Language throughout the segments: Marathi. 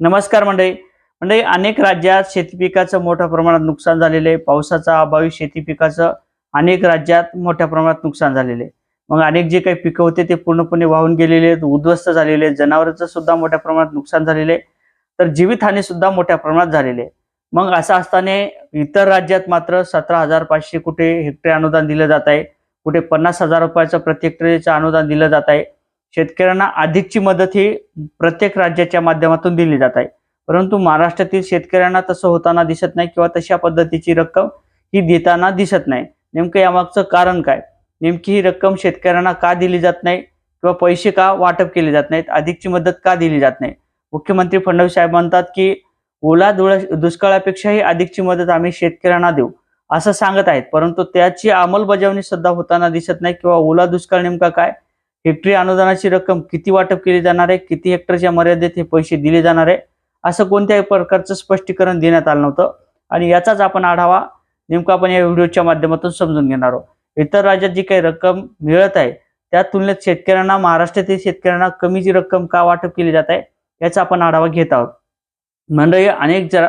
नमस्कार मंडळी. मंडळी अनेक राज्यात शेती पिकाचं मोठ्या प्रमाणात नुकसान झालेलं आहे. पावसाचा अभावी शेती पिकाचं अनेक राज्यात मोठ्या प्रमाणात नुकसान झालेले आहे. मग अनेक जे काही पिकं होते ते पूर्णपणे वाहून गेलेले आहेत उद्ध्वस्त झालेले आहेत. जनावरांचं सुद्धा मोठ्या प्रमाणात नुकसान झालेले आहे. तर जीवितहानी सुद्धा मोठ्या प्रमाणात झालेली आहे. मग असं असताना इतर राज्यात मात्र सतरा हजार पाचशे कुठे हेक्टरी अनुदान दिलं जात आहे. कुठे पन्नास हजार रुपयाचं प्रति हेक्टरीचं अनुदान दिलं जात आहे. शेतकऱ्यांना अधिकची मदत ही प्रत्येक राज्याच्या माध्यमातून दिली जात आहे. परंतु महाराष्ट्रातील शेतकऱ्यांना तसं होताना दिसत नाही किंवा तशा पद्धतीची रक्कम ही देताना दिसत नाही. नेमकं यामागचं कारण काय? नेमकी ही रक्कम शेतकऱ्यांना का दिली जात नाही किंवा पैसे का वाटप केले जात नाहीत? अधिकची मदत का दिली जात नाही? मुख्यमंत्री फडणवीस साहेब म्हणतात की ओला दुळ दुष्काळापेक्षाही अधिकची मदत आम्ही शेतकऱ्यांना देऊ. असं सांगत आहेत. परंतु त्याची अंमलबजावणी सुद्धा होताना दिसत नाही किंवा ओला दुष्काळ नेमका काय? हेक्टरी अनुदानाची रक्कम किती वाटप केली जाणार आहे? किती हेक्टरच्या मर्यादेत हे पैसे दिले जाणार आहे? असं कोणत्याही प्रकारचं स्पष्टीकरण देण्यात आलं नव्हतं. आणि याचाच आपण आढावा नेमका आपण या व्हिडिओच्या माध्यमातून समजून घेणार आहोत. इतर राज्यात जी काही रक्कम मिळत आहे त्या तुलनेत शेतकऱ्यांना महाराष्ट्रातील शेतकऱ्यांना कमी जी रक्कम का वाटप केली जात आहे याचा आपण आढावा घेत आहोत. मंडळी अनेक जरा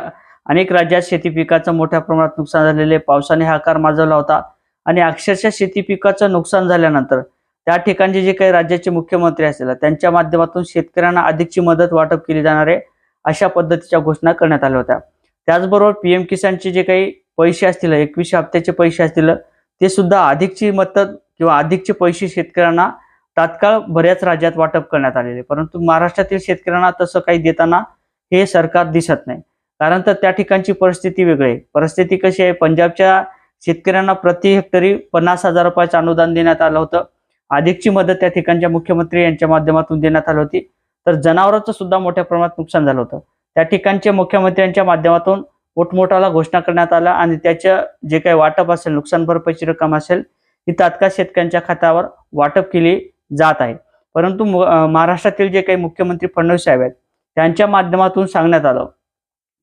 अनेक राज्यात शेती पिकाचं मोठ्या प्रमाणात नुकसान झालेले पावसाने हाकार माजवला होता. आणि अक्षरशः शेती पिकाचं नुकसान झाल्यानंतर त्या ठिकाणचे जे काही राज्याचे मुख्यमंत्री असतील त्यांच्या माध्यमातून शेतकऱ्यांना अधिकची मदत वाटप केली जाणार आहे अशा पद्धतीच्या घोषणा करण्यात आल्या होत्या. त्याचबरोबर पीएम किसानचे जे काही पैसे असतील एकवीसशे हप्त्याचे पैसे असतील ते सुद्धा अधिकची मदत किंवा अधिकचे पैसे शेतकऱ्यांना तात्काळ बऱ्याच राज्यात वाटप करण्यात आलेले. परंतु महाराष्ट्रातील शेतकऱ्यांना तसं काही देताना हे सरकार दिसत नाही. कारण तर त्या ठिकाणची परिस्थिती वेगळी आहे. परिस्थिती कशी आहे? पंजाबच्या शेतकऱ्यांना प्रति हेक्टरी पन्नास हजार रुपयाचं अनुदान देण्यात आलं होतं. अधिकची मदत त्या ठिकाणच्या मुख्यमंत्री यांच्या माध्यमातून देण्यात आली होती. तर जनावरांचं सुद्धा मोठ्या प्रमाणात नुकसान झालं होतं. त्या ठिकाणच्या मुख्यमंत्र्यांच्या माध्यमातून मोठमोठाला घोषणा करण्यात आला आणि त्याचं जे काही वाटप असेल नुकसान भरपाईची रक्कम असेल ही तात्काळ शेतकऱ्यांच्या खात्यावर वाटप केली जात आहे. परंतु महाराष्ट्रातील जे काही मुख्यमंत्री फडणवीस साहेब आहेत त्यांच्या माध्यमातून सांगण्यात आलं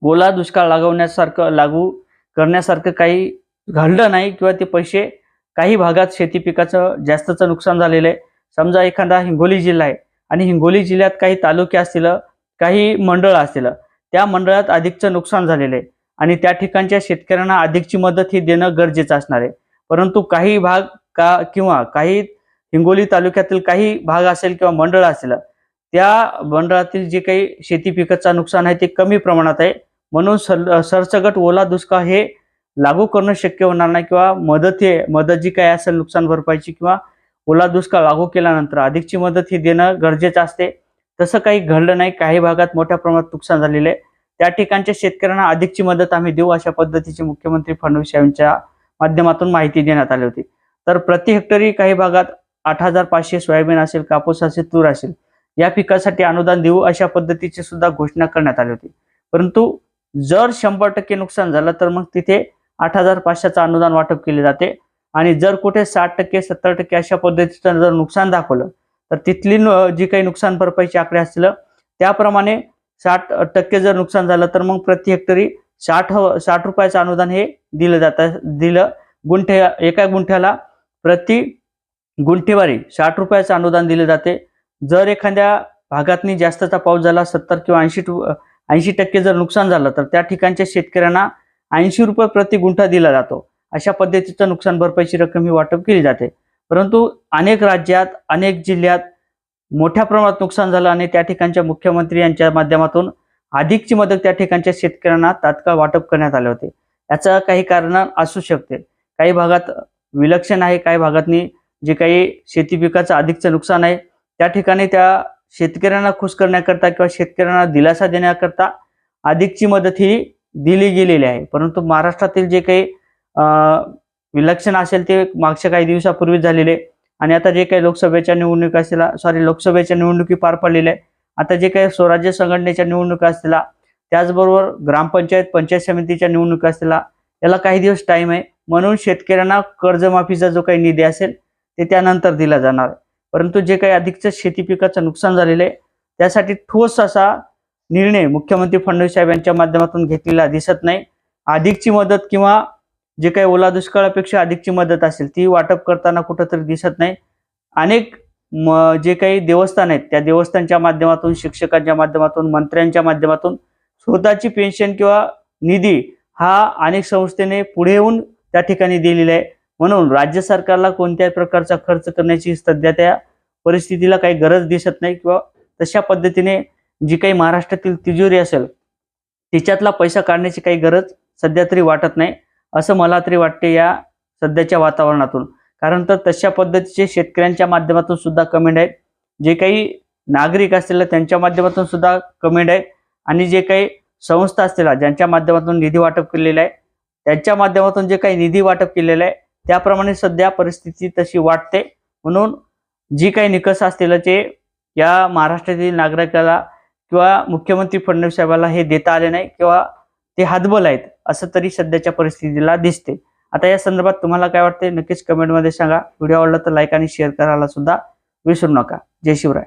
ओला दुष्काळ लागवण्यासारखं लागू करण्यासारखं काही घडलं नाही किंवा ते पैसे काही भागात शेती पिकाचं जास्तचं नुकसान झालेलं आहे. समजा एखादा हिंगोली जिल्हा आहे आणि हिंगोली जिल्ह्यात काही तालुके असतील काही मंडळ असतील त्या मंडळात अधिकचं नुकसान झालेलं आहे. आणि त्या ठिकाणच्या शेतकऱ्यांना अधिकची मदत ही देणं गरजेचं असणार आहे. परंतु काही भाग का किंवा काही हिंगोली तालुक्यातील काही भाग असेल किंवा मंडळ असेल त्या मंडळातील जे काही शेती पिकाचं नुकसान आहे ते कमी प्रमाणात आहे. म्हणून सर सरसगट ओला दुष्काळ हे लागू करणं शक्य होणार नाही किंवा मदत हे मदत जी काही असेल नुकसान भरपाईची किंवा ओला दुष्काळ लागू केल्यानंतर अधिकची मदत ही देणं गरजेचं असते. तसं काही घडलं नाही. काही भागात मोठ्या प्रमाणात नुकसान झालेलं आहे. त्या ठिकाणच्या शेतकऱ्यांना अधिकची मदत आम्ही देऊ अशा पद्धतीची मुख्यमंत्री फडणवीस यांच्या माध्यमातून माहिती देण्यात आली होती. तर प्रति हेक्टरी काही भागात आठ हजार पाचशे सोयाबीन असेल कापूस असेल तूर असेल या पिकासाठी अनुदान देऊ अशा पद्धतीची सुद्धा घोषणा करण्यात आली होती. परंतु जर शंभर टक्के नुकसान झालं तर मग तिथे आठ हजार पाचशेचं अनुदान वाटप केले जाते. आणि जर कुठे साठ टक्के सत्तर टक्के अशा पद्धतीचं जर नुकसान दाखवलं तर तिथली जी काही नुकसान भरपाईचे आकडे असलं त्याप्रमाणे साठ टक्के जर नुकसान झालं तर मग प्रति हेक्टरी साठ साठ रुपयाचं अनुदान हे दिलं जातं दिलं. गुंठे एका गुंठ्याला प्रति गुंठेवारी साठ रुपयाचं अनुदान दिले जाते. जर एखाद्या भागातनी जास्तचा पाऊस झाला सत्तर किंवा ऐंशी ऐंशी टक्के जर नुकसान झालं तर त्या ठिकाणच्या शेतकऱ्यांना ऐंशी रुपये प्रति गुंठा दिला जातो. अशा पद्धतीचं नुकसान भरपाईची रक्कम ही वाटप केली जाते. परंतु अनेक राज्यात अनेक जिल्ह्यात मोठ्या प्रमाणात नुकसान झालं आणि त्या ठिकाणच्या मुख्यमंत्री यांच्या माध्यमातून अधिकची मदत त्या ठिकाणच्या शेतकऱ्यांना तात्काळ वाटप करण्यात आले होते. याचं काही कारण असू शकते. काही भागात विलक्षण आहे काही भागातनी जे काही शेती पिकाचं अधिकचं नुकसान आहे त्या ठिकाणी त्या शेतकऱ्यांना खुश करण्याकरता किंवा शेतकऱ्यांना दिलासा देण्याकरता अधिकची मदत ही दिली गेलेली आहे. परंतु महाराष्ट्रातील जे काही विलक्षण असेल ते मागच्या काही दिवसापूर्वी झालेले. आणि आता जे काही लोकसभेच्या निवडणुका असतील सॉरी लोकसभेच्या निवडणुकी पार पडलेल्या आहे आता जे काही स्वराज्य संघटनेच्या निवडणुका असतील त्याचबरोबर ग्रामपंचायत पंचायत समितीच्या निवडणुका असतील याला काही दिवस टाईम आहे. म्हणून शेतकऱ्यांना कर्जमाफीचा जो काही निधी असेल ते त्यानंतर दिला जाणार परंतु जे काही अधिकचं शेती पिकाचं नुकसान झालेलं आहे त्यासाठी ठोस असा निर्णय मुख्यमंत्री फडणवीस साहेब यांच्या माध्यमातून घेतलेला दिसत नाही. अधिकची मदत किंवा जे काही ओला दुष्काळापेक्षा अधिकची मदत असेल ती वाटप करताना कुठंतरी दिसत नाही. अनेक म- जे काही देवस्थान आहेत त्या देवस्थानच्या माध्यमातून शिक्षकांच्या माध्यमातून मंत्र्यांच्या माध्यमातून स्वतःची पेन्शन किंवा निधी हा अनेक संस्थेने पुढे येऊन त्या ठिकाणी दिलेला आहे. म्हणून राज्य सरकारला कोणत्याही प्रकारचा खर्च करण्याची सध्या त्या परिस्थितीला काही गरज दिसत नाही किंवा तशा पद्धतीने जी काही महाराष्ट्रातील तिजोरी असेल तिच्यातला पैसा काढण्याची काही गरज सध्या तरी वाटत नाही असं मला तरी वाटते या सध्याच्या वातावरणातून. कारण तर तशा पद्धतीचे शेतकऱ्यांच्या माध्यमातून सुद्धा कमेंट आहेत. जे काही नागरिक असतील त्यांच्या माध्यमातून सुद्धा कमेंट आहेत. आणि जे काही संस्था असतील ज्यांच्या माध्यमातून निधी वाटप केलेलं आहे त्यांच्या माध्यमातून जे काही निधी वाटप केलेलं आहे त्याप्रमाणे सध्या परिस्थिती तशी वाटते. म्हणून जी काही निकष असतील ते या महाराष्ट्रातील नागरिकाला किंवा मुख्यमंत्री फडणवीस साहेबाला हे देता आले नाही किंवा ते हातबल आहेत असं तरी सध्याच्या परिस्थितीला दिसते. आता या संदर्भात तुम्हाला काय वाटते नक्कीच कमेंटमध्ये सांगा. व्हिडिओ आवडला तर लाईक आणि शेअर करायला सुद्धा विसरू नका. जय शिवराय.